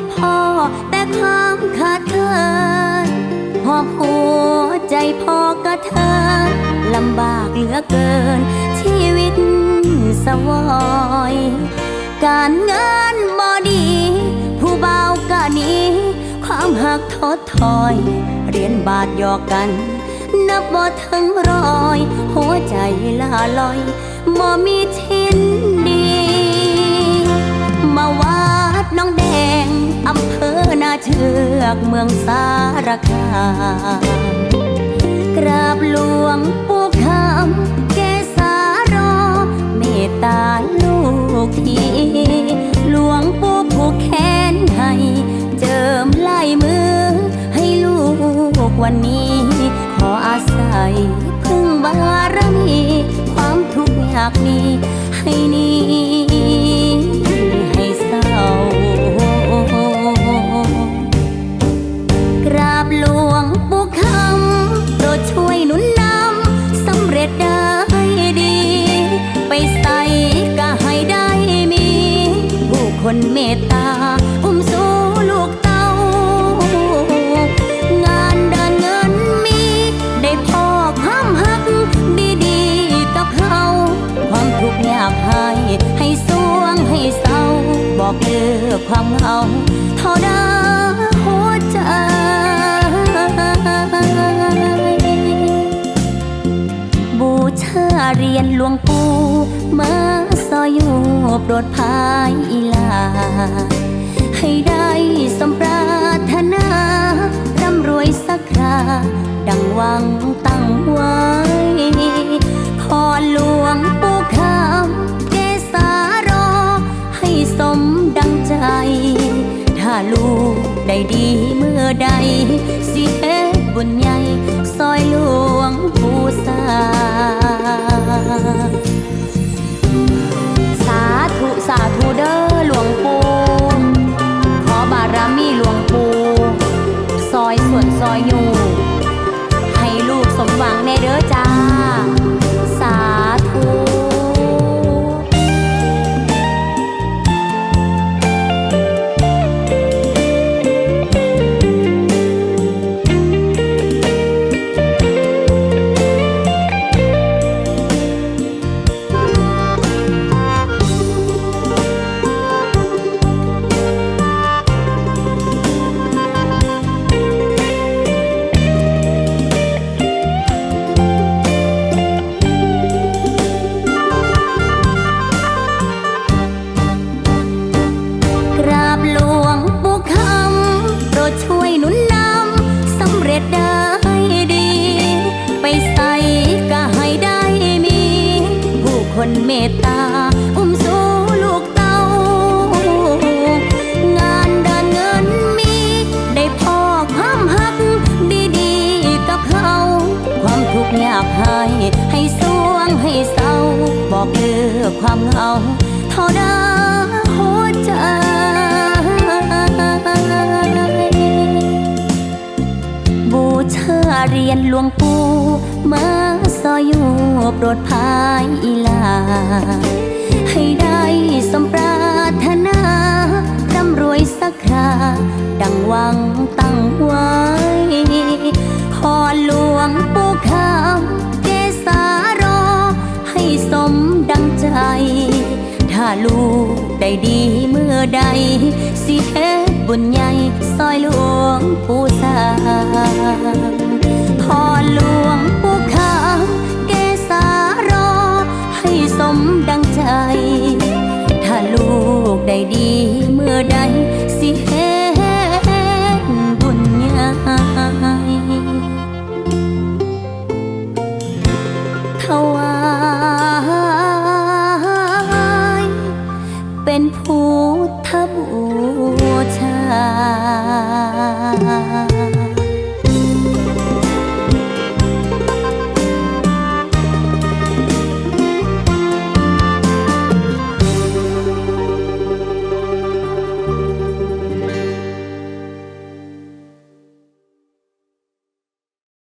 บพ่อ แต่ความขาดเธอหอบหัวใจพ่อกระเธอลำบากเหลือเกิน ชีวิตสวอย การเงินบอดี ผู้เบากะนี้ ความหักทดถอย เรียนบาทยอกกัน นับบ่ทั้งร้อย หัวใจละลอยบ่มีทิ้นดี มาว่า อำเภอนาเชือกเมืองสารคามกราบหลวงปู่คำแกสารอ เมตตาลูกทีหลวงปู่ผูกแขนให้เจิมลายมือ ให้ลูกวันนี้ ขออาศัยพึ่งบารมี ความทุกข์ยากมีให้หนี้ มตตาอุ้มสู้ลูกเต้า งานเดินเงินมี ได้พอความหัก ดีๆกับเขาความทุกข์ยากให้ให้สวงให้เศร้า บอกเลิกความเหงาเท่าได้หัวใจบูชาเรียนหลวงปู่มา ออยู่โปรดภายอีลา ให้ได้สมปรารถนาร่ำรวยสักครา ดังหวังตั้งไว้ขอหลวงปู่คำเกสารอ ให้สมดังใจ ถ้าลูกได้ดีเมื่อใด สิเฮ็ดบุญใหญ่ซอยหลวงปู่สาาธุเด้อ คนเมตตา อุ้มสูลูกเต้า งานเดินเงินมี ได้พ่อความหัก ดีๆกับเขา ความทุกข์ยากให้ให้สวงให้เศร้า บอกเลิกความเหงาเท่าได้หัวใจบูชาเรียนหลวงปู่มา ซอยอยู่โปรดภายอีลา ให้ได้สมปรารถนาร่ำรวยสักครา ดังหวังตั้งไว้ขอหลวงปู่คำเกสารอ ให้สมดังใจ ถ้าลูกได้ดีเมื่อใด สิเฮ็ดบุญใหญ่ซอยหลวงปู่สา เป็นพุทธบูชา